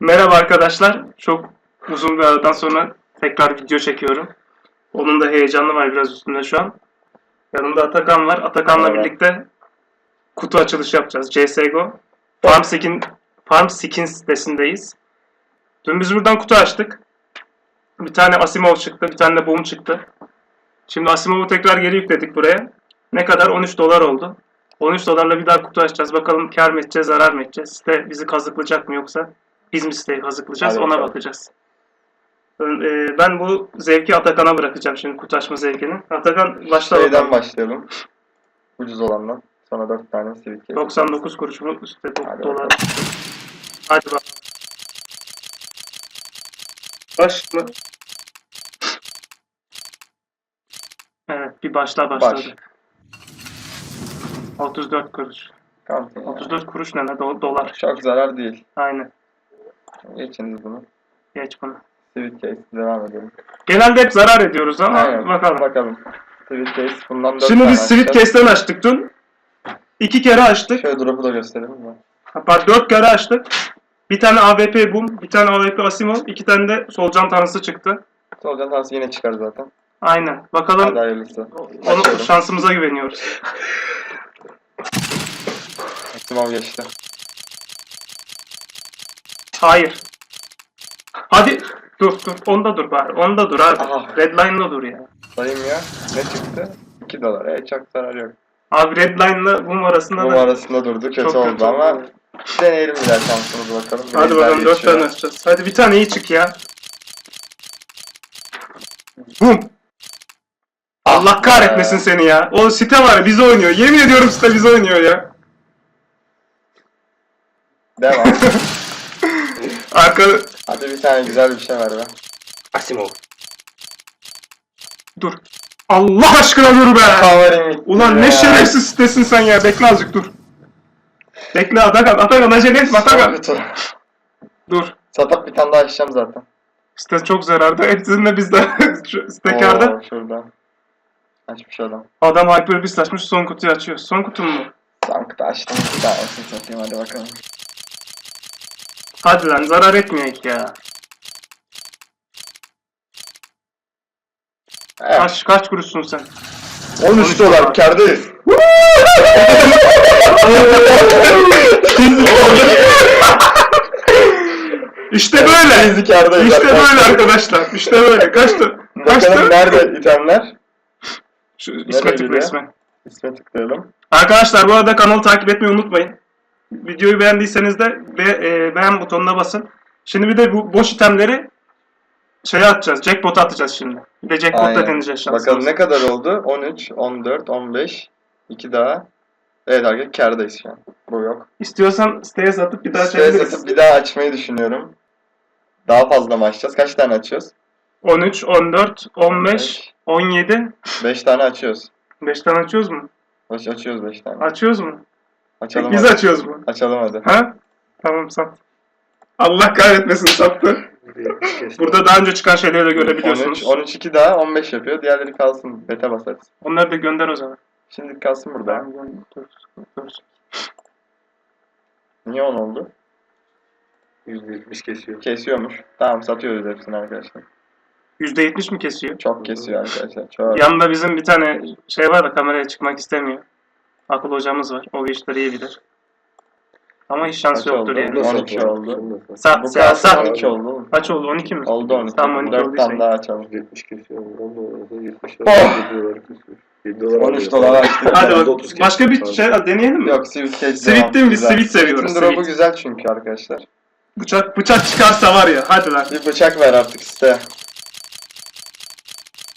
Merhaba arkadaşlar. Çok uzun bir aradan sonra tekrar video çekiyorum. Onun da heyecanı var biraz üstünde şu an. Yanımda Atakan var. Atakan'la Merhaba. birlikte kutu açılışı yapacağız. CSGO. Farm, Skin, Farm Skins sitesindeyiz. Dün biz buradan kutu açtık. Bir tane Asimov çıktı, bir tane de Boom çıktı. Şimdi Asimov'u tekrar geri yükledik buraya. Ne kadar? 13 dolar oldu. 13 dolarla bir daha kutu açacağız. Bakalım kar mı edeceğiz, zarar mı edeceğiz? Site bizi kazıklayacak mı yoksa biz mi siteyi kazıklayacağız? Hadi Ona bakalım. bakacağız. Ben, e, ben bu zevki Atakan'a bırakacağım şimdi kutu açma zevkini. Atakan başla Şeyden bakalım. başlayalım. Ucuz olandan. Sonra 4 tane case. 99 kuruş mu? İşte do- Hadi dolar. bakalım. Hadi bak. Baş mı? Evet bir başla başladı. Baş. 34 kuruş. Ya. 34 kuruş ne ne Do- dolar. Çok zarar değil. Aynen. Geçiniz bunu. Geç bunu. Civic case devam edelim. Genelde hep zarar ediyoruz ama Aynen. bakalım. Bakalım. Civic case bundan 4 Şimdi tane biz Sweet açacağız. Case'den açtık dün. İki kere açtık. Şöyle drop'u da gösterelim mi? Hatta dört kere açtık. Bir tane AWP Boom, bir tane AWP Asimov, iki tane de solucan tanrısı çıktı. Solucan tanesi yine çıkar zaten. Aynen. Bakalım Hadi hayırlısı. onu Açıyorum. şansımıza güveniyoruz. Simam geçti. Hayır. Hadi. Dur dur. Onda dur bari. Onda dur abi. Aha. Redline'la dur ya. Sayayım ya. Ne çıktı? 2 dolar. E çok zarar yok. Abi Redline'la Boom arasında Bu da... arasında durdu. Kötü Çok oldu kötü ama oldu. deneyelim bir daha şansımızı bakalım. Hadi bakalım dört geçiyor. tane açacağız. Hadi bir tane iyi çık ya. Boom. Allah kahretmesin be. seni ya. O site var ya bizi oynuyor. Yemin ediyorum site bizi oynuyor ya. Devam. Arka... Hadi bir tane güzel bir şey ver be. Asimov. Dur. Allah aşkına dur be. Gitti Ulan ya. ne şerefsiz sitesin sen ya. Bekle azıcık dur. Bekle Atakan. Atakan acele etme Atakan. Kutu. Dur. Satıp bir tane daha açacağım zaten. Site çok zararda. Hepsinde biz de şu. Oo, şuradan. Açmış adam. Adam Hyper Beast açmış. Son kutuyu açıyor. Son kutum mu? Son kutu açtım. Bir tanesini satayım hadi bakalım. Hadi lan zarar etmeyek ya. Evet. Kaç, kaç kuruşsun sen? 13 dolar kardayız. İşte böyle. Biz kardayız. İşte böyle arkadaşlar. İşte böyle. Kaçtı? Bakalım Kaçtı? nerede itemler? Şu Nereye isme tıkla gidiyor? isme. İsme tıklayalım. Arkadaşlar bu arada kanalı takip etmeyi unutmayın. Videoyu beğendiyseniz de be, e, beğen butonuna basın. Şimdi bir de bu boş itemleri şeye atacağız. Jackpot'a atacağız şimdi. Bir de jackpot'ta deneyeceğiz şansımızı. Bakalım ne kadar oldu? 13, 14, 15, 2 daha. Evet arkadaşlar kardayız şu an. Bu yok. İstiyorsan siteye satıp bir daha açabiliriz. satıp bir daha açmayı düşünüyorum. Daha fazla mı açacağız? Kaç tane açıyoruz? 13, 14, 15, 17. 5 tane açıyoruz. 5 tane açıyoruz mu? Baş açıyoruz 5 tane. Açıyoruz mu? Açalım Biz hadi. açıyoruz mu? Açalım hadi. Ha? Tamam sat. Allah kahretmesin sattı. Burada daha önce çıkan şeyleri de 13, görebiliyorsunuz. 13 2 daha 15 yapıyor. Diğerleri kalsın. Bete basarız. Onları da gönder o zaman. Şimdi kalsın burada. Tamam, gönder. Dur, dur. Niye 10 oldu? %70 kesiyor. Kesiyormuş. Tamam satıyoruz hepsini arkadaşlar. %70 mi kesiyor? Çok kesiyor arkadaşlar. Çok. Yanında bizim bir tane şey var da kameraya çıkmak istemiyor. Akıl hocamız var. O işleri iyi bilir. Ama hiç şansı Kaç yoktur oldu? yani. 12 oldu. Bu sat, kalsın sat. 12 oldu. Kaç oldu? 12 mi? Oldu 12. Tamam 12 4 olduysa. tane daha açalım. 70 kesiyor. 10 dolar. 70 Oh! dolar. 7 dolar. 13 dolar. Hadi bak. kesiyor. Başka bir şey deneyelim mi? Yok Sweet Cake Sweet değil mi? Biz sweet seviyoruz, Bütün drop'u güzel çünkü arkadaşlar. Bıçak bıçak çıkarsa var ya. Hadi lan. Bir bıçak ver artık site.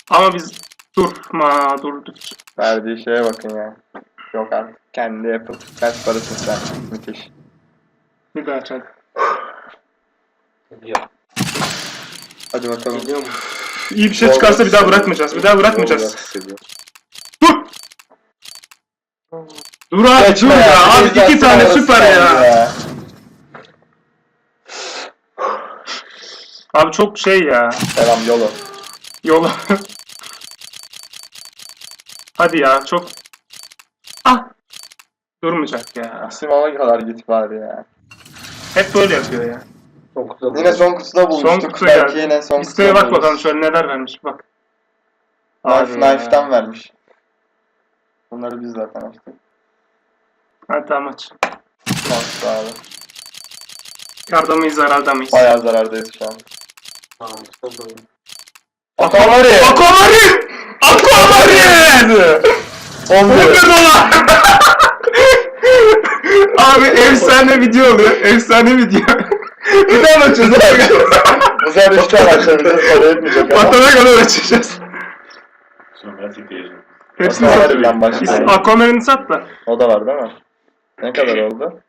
Ama biz durma durduk. Verdiği şeye bakın ya. Yok artık. Kendi yapıp kaç parasın sen. Müthiş. Bir daha açalım. Ya. Hadi bakalım. Gidiyor mu? İyi bir şey çıkarsa bir daha bırakmayacağız. Bir daha bırakmayacağız. Dur. Dur abi dur ya. Abi iki tane süper ya. Abi çok şey ya. Selam yolu. Yolu. Hadi ya çok. Durmayacak ya. Simama kadar git bari ya. Hep böyle yapıyor ya. Son kutuda Yine son kutuda bulmuştuk. kutu Belki geldi. yine son Listeye kutuda bak bakalım buluruz. şöyle neler vermiş bak. Knife, ya. knife'den vermiş. Bunları biz zaten açtık. Hadi tamam aç. Şanslı abi. Karda mıyız zararda mıyız? Bayağı zarardayız şu an. Tamam. Son kutuda. Aquamarine! Aquamarine! Aquamarine! 11. 11 dolar! Abi efsane video oluyor. Efsane video. bir daha açacağız abi? Bu sefer 3 tane açabileceğiz. Para etmeyecek ama. Batana kadar açacağız. Sonra yükleyeceğim. Hepsini. Biz Aquamarine'i sat da. O da var değil mi? Ne kadar oldu?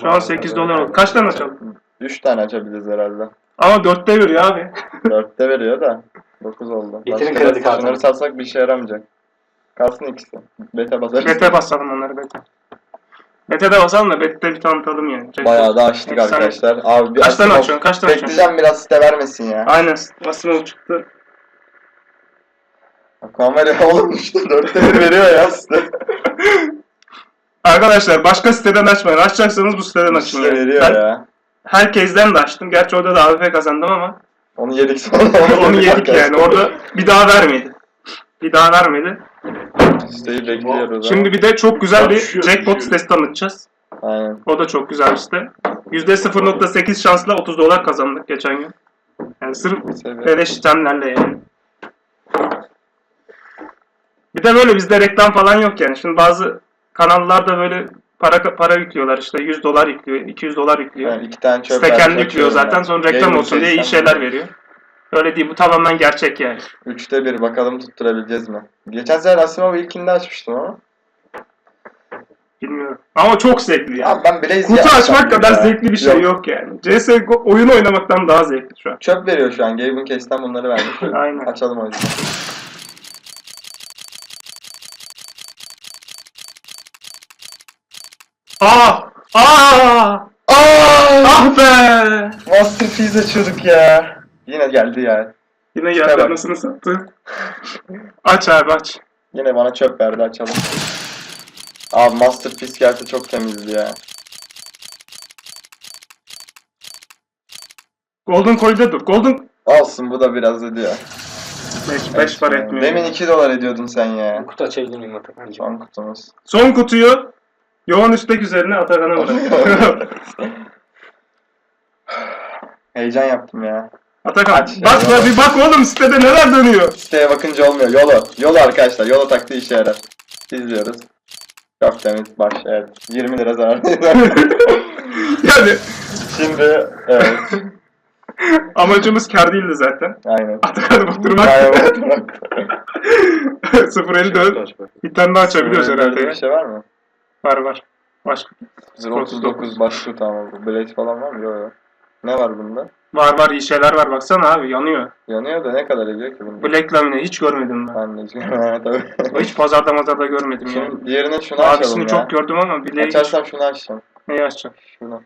Şu an 8 dolar oldu. Kaç tane açalım? 3 tane açabiliriz herhalde. Ama 4'te veriyor abi. 4'te veriyor da 9 oldu. Getirin Başka kredi kartını. Şunları satsak bir işe yaramayacak. Kalsın ikisi. Bete basarız. Bete basalım onları bete. Bete de basalım da bete bir tanıtalım yani. Bayağı da açtık Efsane. arkadaşlar. Abi bir Kaç tane açıyorsun? Kaç tane açıyorsun? Bekleyeceğim biraz site vermesin ya. Aynen. Asimov çıktı. Aquamarine oğlum işte 4'te 1 veriyor ya site. Arkadaşlar başka siteden açmayın. Açacaksanız bu siteden açın. Yani. veriyor Ben ya. herkesten de açtım. Gerçi orada da AWP kazandım ama Onu yedik sonra. onu yedik yani. Orada bir daha vermedi. Bir daha vermedi. Siteyi bekliyoruz Şimdi bir de çok güzel bir jackpot sitesi tanıtacağız. Aynen. O da çok güzel bir site. %0.8 şansla 30 dolar kazandık geçen gün. Yani sırf beleş itemlerle yani. Bir de böyle bizde reklam falan yok yani. Şimdi bazı kanallarda böyle para para yüklüyorlar işte 100 dolar yüklüyor, 200 dolar yüklüyor. Yani iki tane çöp Site kendi yüklüyor zaten sonra reklam Yayın olsun diye iyi şeyler veriyor. Öyle değil bu tamamen gerçek yani. Üçte bir bakalım tutturabileceğiz mi? Geçen sefer Asimov ilkinde açmıştım ama. Bilmiyorum. Ama çok zevkli yani. Ya ben Blaze Kutu açmak kadar ya. zevkli bir şey yok, yani. CSGO oyun oynamaktan daha zevkli şu an. Çöp veriyor şu an. Gaben Case'den bunları vermiş. Aynen. Açalım o yüzden. Aa! Aa! Ah be! Masterpiece açıyorduk ya. Yine geldi ya. Yine geldi bak. anasını sattı. aç abi aç. Yine bana çöp verdi açalım. Abi Masterpiece gelse çok temizdi ya. Golden Coil'de dur. Golden Olsun bu da biraz ediyor. 5 5 para etmiyor. Demin 2 dolar ediyordun sen ya. Kutu açabilir miyim Atakan? Son kutumuz. Son kutuyu yoğun üstek üzerine Atakan'a bırak. Heyecan yaptım ya. Atakan Aç. bak Ya, bir bak oğlum sitede neler dönüyor. Siteye bakınca olmuyor. Yolu. Yolu arkadaşlar. Yolu taktiği işe yarar. İzliyoruz. Çok temiz baş. Evet. 20 lira zarar. yani Şimdi evet. amacımız kar değildi zaten. Aynen. Atakan'ı batırmak. Aynen. 0.50 dön. Bir tane daha açabiliyoruz herhalde Bir şey var mı? Var var. Başka. 39 başlı tamam. Blade falan var mı? Yok yok. Ne var bunda? Var var iyi şeyler var baksana abi yanıyor. Yanıyor da ne kadar ediyor ki bunda? Black Lamine hiç görmedim ben. Anneciğim. Ha, Tabii. Hiç pazarda mazarda görmedim yani. Şunu, diğerine şunu açalım Abisini ya. çok gördüm ama Black'i hiç... Açarsam şunu açacağım. Neyi açacak? Şunu.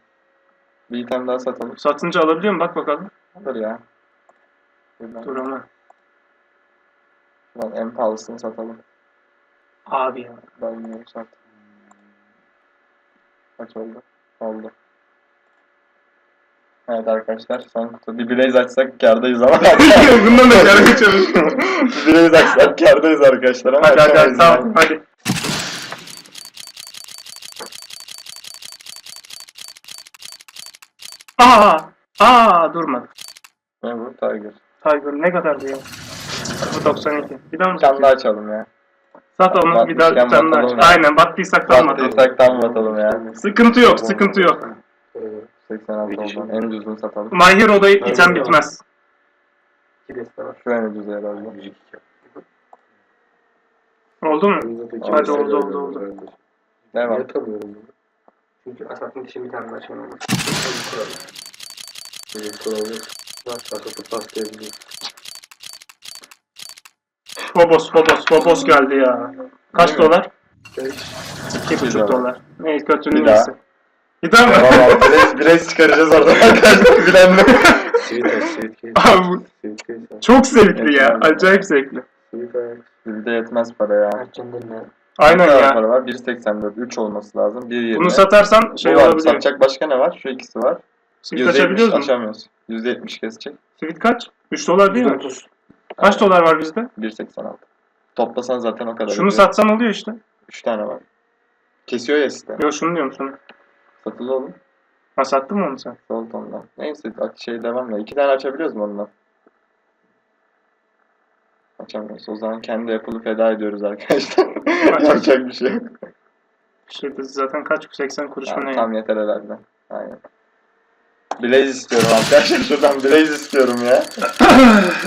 Bir item daha satalım. Satınca alabiliyor musun? Bak bakalım. Olur ya. Şuradan, Dur ama. şuradan en pahalısını satalım. Abi ya. Ben bunu sat. Kaç oldu? Oldu. Evet arkadaşlar son kutu. Bir Blaze açsak kârdayız ama. Bundan da kar geçiyoruz. bir Blaze açsak kârdayız arkadaşlar ama hadi hadi hadi tamam hadi. Aa! Aa durma. Ne bu? Tiger. Tiger ne kadar bu ya? Bu 92. Bir daha mı satıyorsun? açalım ya. Sat onu bir daha bir tane aç. Aynen battıysak tam batalım. Battıysak tam batalım ya. Sıkıntı yok sıkıntı yok. 86 oldu. En ucuzunu satalım. My Hero'da item bitmez. İki deste var. Şu en ucuzu herhalde. Oldu mu? Hadi oldu, oldu, oldu. Devam. Yatamıyorum bunu. Çünkü asatın için bir tane daha lazım. Benim kuralım. Benim. Nasıl geldi ya. Kaç dolar? Beş. İki buçuk daha. dolar. Ne kötünün iyisi. Daha mı? Valla Blaze, Blaze çıkaracağız oradan arkadaşlar. Bilen mi? Sweet ass, sweet case. Abi bu Sweet case. çok zevkli ya. Acayip zevkli. Sweet ass. Bizde yetmez para ya. Aynen Ne kadar ya. para var? 1.84. 3 olması lazım. 1.20. Bunu satarsan şey Bu var. olabilir. Satacak başka ne var? Şu ikisi var. Sivit açabiliyoruz mu? Açamıyoruz. %70 kesecek. Sivit kaç? 3 dolar değil mi? 130. Kaç dolar var bizde? 1.86. Toplasan zaten o kadar. Şunu ediyor. satsan oluyor işte. 3 tane var. Kesiyor ya sistem. Yok şunu diyorum şunu. Satılı oğlum. Ha sattın mı onu sen? Sold ondan. Neyse şey devam ya. İki tane açabiliyoruz mu ondan? Açamıyoruz. O zaman kendi Apple'ı feda ediyoruz arkadaşlar. Yapacak bir şey yok. Şeyde zaten kaç? 80 kuruş mu ne? tam yeter herhalde. Aynen. Blaze istiyorum arkadaşlar. Şuradan Blaze istiyorum ya.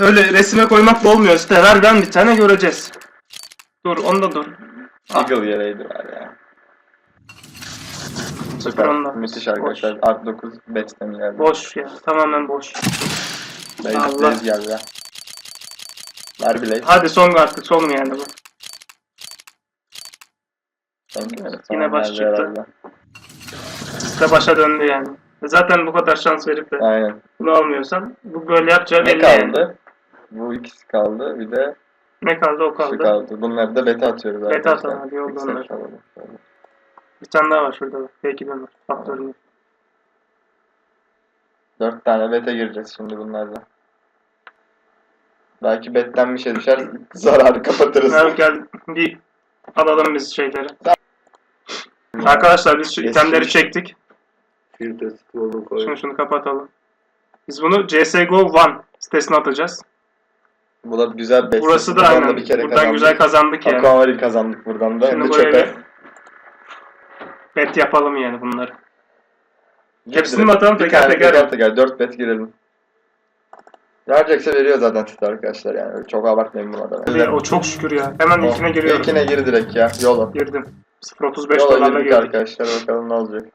Öyle resime koymakla olmuyor işte. Ver ben bir tane göreceğiz. Dur onda dur. Ah. Eagle yereydi var ya. Sıfır Süper. onda. Müthiş arkadaşlar. Art 9 Bets'ten geldi. Boş ya. Tamamen boş. Allah. Blaze geldi ya. Ver Blaze. Hadi son artık son yani bu. Son- evet, Yine baş çıktı. herhalde. İşte başa döndü yani. Zaten bu kadar şans verip de Aynen. bunu almıyorsan bu böyle yapacağın Ne elli yani. kaldı? Bu ikisi kaldı. Bir de Ne kaldı o şu kaldı. kaldı. Bunları da beta atıyoruz Beta atalım hadi, yolla onları. Bir tane daha var şurada. Belki de var. Faktörünü. Dört tane beta gireceğiz şimdi bunlarla. Belki betten bir şey düşer. Zararı kapatırız. Gel, gel bir alalım biz şeyleri. Arkadaşlar biz şu Eski- itemleri çektik. Şunu şunu kapatalım. Biz bunu CSGO 1 sitesine atacağız. Bu da güzel bet. Burası da Buradan aynen. bir kere Buradan kazandık. güzel kazandık yani. Aquamarine kazandık buradan da. Hem Şimdi de buraya bir bet yapalım yani bunları. Hepsini mi atalım Bir teker tane teker? teker teker. Dört bet girelim. Verecekse veriyor zaten Tito arkadaşlar yani. Öyle Çok abartmayın buna da. Ya, o çok şükür ya. Hemen ilkine giriyorum. İlkine gir direkt ya. Yola. Girdim. 0.35 Yola dolarla girdik girdik. arkadaşlar. Bakalım ne olacak.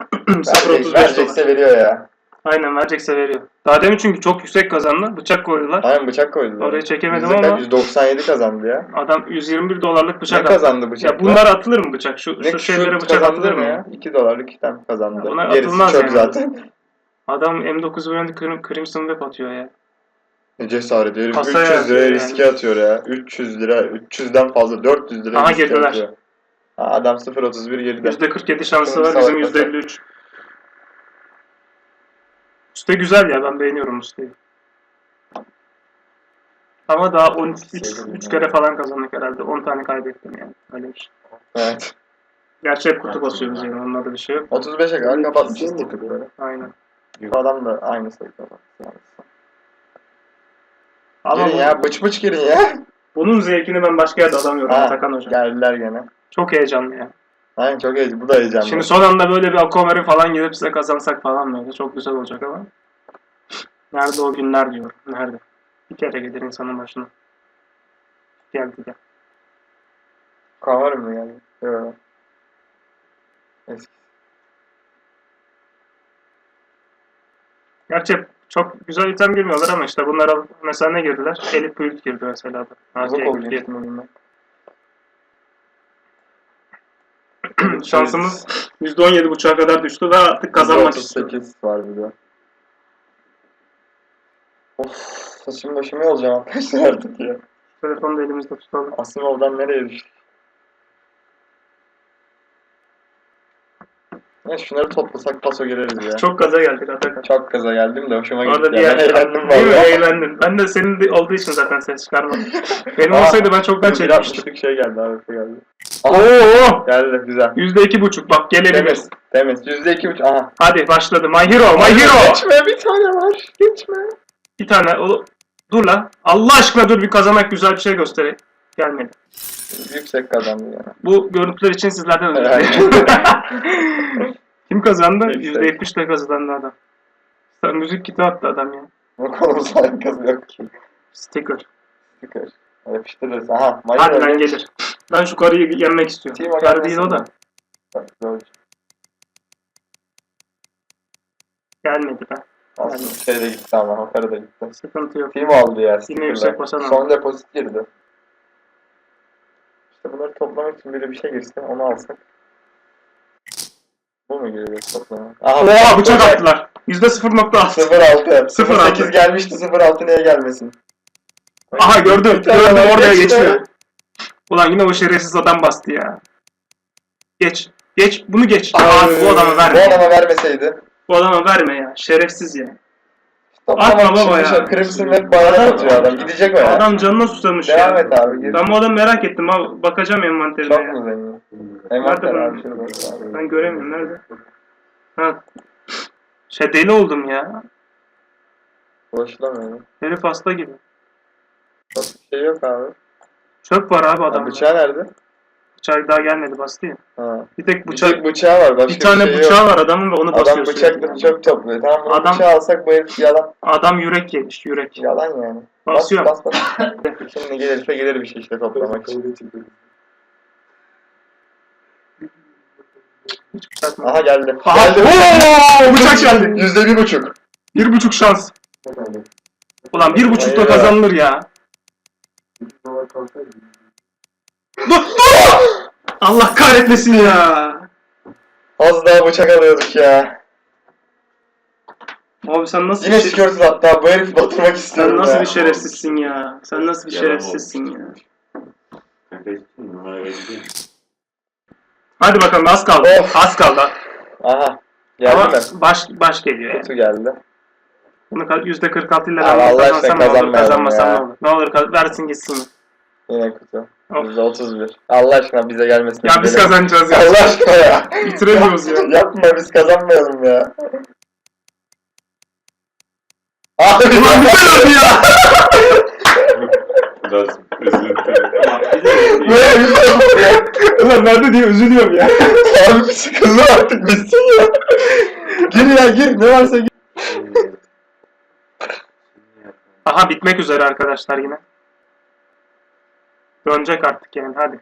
0.35 dolar. Verecekse veriyor ya. Aynen verecekse veriyor. Daha demin çünkü çok yüksek kazandı. Bıçak koydular. Aynen bıçak koydular. Oraya çekemedim Yüzde ama kaç? 197 kazandı ya. adam 121 dolarlık Ne bıçak attı. kazandı bıçak? Ya bunlar atılır mı bıçak? Şu, ne şu şeylere bıçak atılır mı ya? ya? 2 dolarlık item kazandı. Ya buna Gerisi atılmaz çöp yani. zaten. Adam M9 Brand Crim- Crimson Web atıyor ya. Ne cesaret herif Kasaya 300 lira atıyor riske atıyor ya. 300 lira, 300'den fazla 400 lira Aha, riske girdiler. atıyor. Ha, adam 0.31 geride. %47 şansı var bizim kasap. %53. Üste güzel ya ben beğeniyorum Üste'yi. Ama daha 13 3, Sevdim 3 ya. kere falan kazandık herhalde. 10 tane kaybettim yani. Öyle bir şey. Evet. Gerçi hep kutu basıyoruz yani. Onunla da bir şey yok. 35'e kadar kapatmışız tıkırları. Aynen. Bu adam da aynı sayı kapattı. yani. Ama Girin ya bıç bıç girin ya. bunun zevkini ben başka yerde alamıyorum Ha, Atakan Hocam. Geldiler gene. Çok heyecanlı ya. Aynen çok heyecanlı. Bu da heyecanlı. Şimdi son anda böyle bir Aquamarine falan gelip size kazansak falan böyle çok güzel olacak ama. Nerede o günler diyorum. Nerede? Bir kere gelir insanın başına. Geldi de. Kamera mı geldi? Yok. Eski. Gerçi çok güzel item girmiyorlar ama işte bunlara mesela ne girdiler? Elif Build girdi mesela. da. Uzak Bunlar. Şansımız %17.5'a kadar düştü ve artık kazanmak istiyoruz. 38 var bir de. Of saçım başımı yolacağım arkadaşlar artık ya. Telefonu da elimizde tutalım. Asimov'dan nereye düştük? Ya şunları toplasak paso gireriz ya. Çok, Çok gaza geldik Atakan. gaza geldim de hoşuma gitti. Orada bir ya. Ben eğlendim valla. Eğlendim. Ben de senin de olduğu için zaten ses çıkarmadım. Benim Aa, olsaydı ben çoktan çekmiştim. 1.60'lık şey geldi abi geldi. Oo! Geldi güzel. Yüzde iki buçuk bak gelebilir. Temiz. Yüzde iki buçuk. Aha. Hadi başladı. My hero, my hero. Geçme bir tane var. Geçme. Bir tane o... Dur lan. Allah aşkına dur bir kazanak güzel bir şey göstereyim. Gelmedi. Yüksek kazandı yani. Bu görüntüler için sizlerden özür dilerim. Kim kazandı? Yüksek. Yüzde yetmiş de kazandı adam. Sen müzik kiti attı adam ya. Bu konumuz alakası yok ki. Sticker. Sticker. Yapıştırırız. Aha. Mayın Hadi lan gelir. Ben şu karıyı yenmek istiyorum. Timo Karı değil o da. Bak, böyle. Gelmedi be. Aslında şey de gitti ama. Hakara da gitti. Sıkıntı yok. Team aldı ya Yine sticker'la. yüksek basan aldı. Son depozit girdi. İşte bunları toplamak için böyle bir şey girse onu alsak. Bu mu giriyor toplama? Aha Oha bıçak attılar. Yüzde 0.6. 06. 06. 08 gelmişti 06 niye gelmesin? Aha gördüm. Gördüm oraya geçti. geçiyor. Ulan yine o şerefsiz adam bastı ya. Geç. Geç. Bunu geç. Aa, bu adama Bu verme. adama vermeseydi. Bu adama verme ya. Şerefsiz ya. Atma baba ya. Crimson hep bana atıyor adam. Gidecek o ya. Adam canına susamış Devam ya. et abi. gir. Ben bu adamı merak ettim. Abi. Bakacağım envanterine Çok ya. mu zengin? Nerede şurada. Ben göremiyorum. Nerede? Ha. Şey deli oldum ya. Ulaşılamıyor. Herif hasta gibi. Bak bir şey yok abi. Çöp var abi Ha, adamda. bıçağı nerede? Bıçak daha gelmedi bastı ya. Ha. Bir tek Bıçak, bıçak, bıçağı var. Başka bir tane şey bıçağı yok. var adamın ve onu basıyor Adam bıçakla çöp topluyor. Tamam bunu Adam- bıçağı alsak bu herif yalan. Adam yürek yemiş yürek. Yalan yani. Basıyorum. Bas bas bas. Şimdi gelirse gelir bir şey işte toplamak için. Hiç bıçak mı? Aha geldi. Aha! Geldi. Oo, bıçak geldi. Yüzde bir buçuk. Bir buçuk şans. Ulan bir buçukta Eyvah. kazanılır ya. Allah kahretmesin ya. Az daha bıçak alıyorduk ya. Abi sen nasıl Yine bir şey... skirtsiz hatta bu herifi batırmak Sen istiyorum nasıl ya. bir şerefsizsin ya. Sen nasıl bir Yalan şerefsizsin ya. Kanka numara vereceğim. Hadi bakalım az kaldı. Of. Az kaldı. Aha. Geldi Ama mi? baş, baş geliyor yani. Kutu geldi. Bunu ka- yüzde 46 ile Abi ben Allah kazansam aşkına ne olur, kazanmayalım kazanmasam ya. ne olur. Ne olur versin gitsin. Yine kutu. Of. Yüzde otuz bir. Allah aşkına bize gelmesin. Ya biz kazanacağız ya. Allah aşkına ya. Bitiremiyoruz ya. Yapma biz kazanmayalım ya. Abi Ulan bitiremiyoruz ya. Biraz üzüntü. Böyle bir şey ya. Ulan nerede diye üzülüyorum ya. Abi bir sıkıldı artık bitsin ya. Gir ya gir ne varsa gir. Aha bitmek üzere arkadaşlar yine. Dönecek artık yani hadi.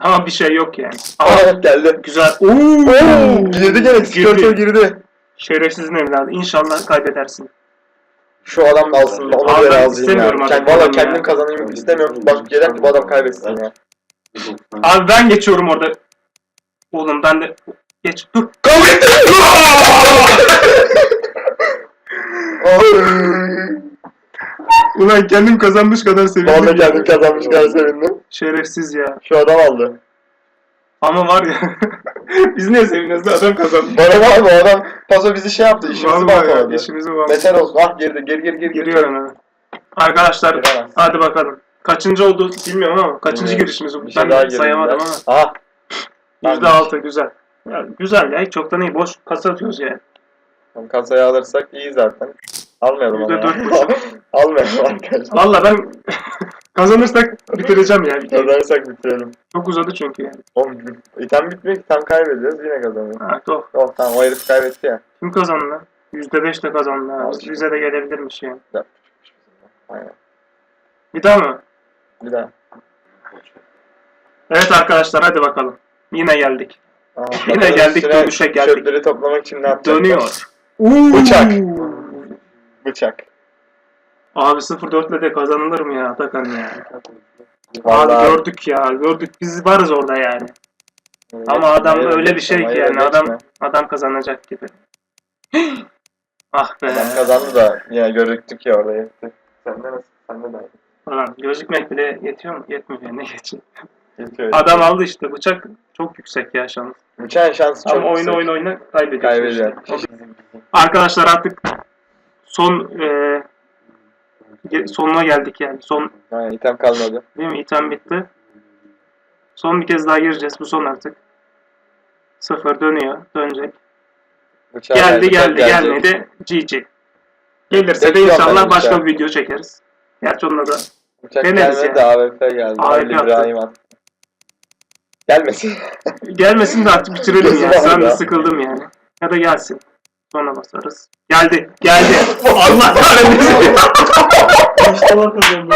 Ama bir şey yok yani. Ama Aa geldi. güzel. Oo, girdi gene skirtör girdi. Şerefsizin evladı. İnşallah kaybedersin. Şu adam da alsın da ona Abi göre ben alayım istemiyorum ya. artık Kend, valla kendim ya. kazanayım istemiyorum. Bak gelen ki bu adam kaybetsin ya. Abi ben geçiyorum orada. Oğlum ben de... Geç. Dur. Kavga ettim. Ulan kendim kazanmış kadar Valla kendim kazanmış kadar sevindim. Şerefsiz ya. Şu adam aldı. Ama var ya. biz niye seviniyoruz da adam kazandı. Bana var mı adam paso bizi şey yaptı işimizi Vallahi ya, mahvoldu. işimizi. Beter olsun. Ah girdi gir gir gir. gir. Giriyorum hemen. Arkadaşlar Giremez. hadi bakalım. Kaçıncı oldu bilmiyorum ama kaçıncı Bilmiyorum. girişimiz bu? Bir şey Ben daha de sayamadım girdiler. ama. Aha. Yüzde altı güzel. Ya, güzel ya hiç çoktan iyi. Boş kasa atıyoruz yani. Tamam, Kasayı alırsak iyi zaten. Almayalım ama. Yüzde ya. dört Almayalım arkadaşlar. Valla ben kazanırsak bitireceğim ya. kere. Kazanırsak bitirelim. Çok uzadı çünkü yani. Oğlum item bitmiyor ki tam kaybediyoruz yine kazanıyoruz. Ha, doğru. Oh tamam o herif kaybetti ya. Kim kazandı lan? Yüzde beş de kazandı. ha. İşte. Bize de gelebilirmiş yani. Aynen. Bir daha mı? Bir daha. Evet arkadaşlar hadi bakalım. Yine geldik. Aha, Yine geldik, üstüne dönüşe geldik. Çöpleri toplamak için ne yapacaklar? Dönüyor. Bıçak. Bıçak. Abi 0-4 ile de kazanılır mı ya Atakan ya? Vallahi- Abi gördük ya gördük biz varız orada yani. Ama adam Hayır, öyle bir şey ki yani adam geçme. adam kazanacak gibi. ah be. Adam kazandı da yine gözüktük ya orada yetti. Sende nasıl? Sende de aynı. Falan gözükmek bile yetiyor mu? Yetmiyor yani ne geçiyor. Yetiyor. Adam aldı işte bıçak çok yüksek ya şans. Bıçağın şansı çok Ama oyna yüksek. oyna oyna Kaybediyor. işte. Arkadaşlar artık son e, sonuna geldik yani. Son Aynen item kalmadı. değil mi? İtem bitti. Son bir kez daha gireceğiz. Bu son artık. Sıfır dönüyor. Dönecek. Bıçağı geldi geldi gelecek. gelmedi. GG. Gelirse de Bekliyorum ben inşallah bıçağı. başka bir video çekeriz. Gerçi onunla da Bıçak Deneriz gelmedi ya. de AWP geldi. AWP Ali attı. İbrahim attı. Gelmesin. gelmesin de artık bitirelim ya. Sen de sıkıldım yani. Ya da gelsin. Sonra basarız. Geldi. Geldi. Allah kahretmesin. İnşallah kazandım.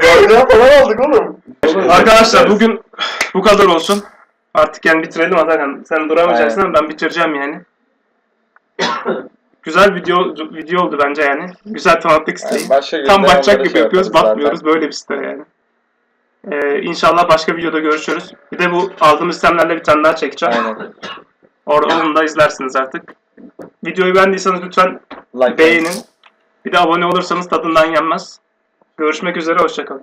Guardian falan aldık oğlum. Arkadaşlar bugün bu kadar olsun. Artık yani bitirelim Atakan. Sen duramayacaksın ama ben bitireceğim yani. Güzel video video oldu bence yani. Güzel tanıttık siteyi. Yani başka Tam günde bakacak onları gibi şey yapıyoruz, yaparız zaten. batmıyoruz. Böyle bir site yani. Ee, inşallah başka videoda görüşürüz. Bir de bu aldığımız sistemlerle bir tane daha çekeceğim. Aynen. Orada onu da izlersiniz artık. Videoyu beğendiyseniz lütfen Like beğenin. Bir de abone olursanız tadından yenmez. Görüşmek üzere, hoşçakalın.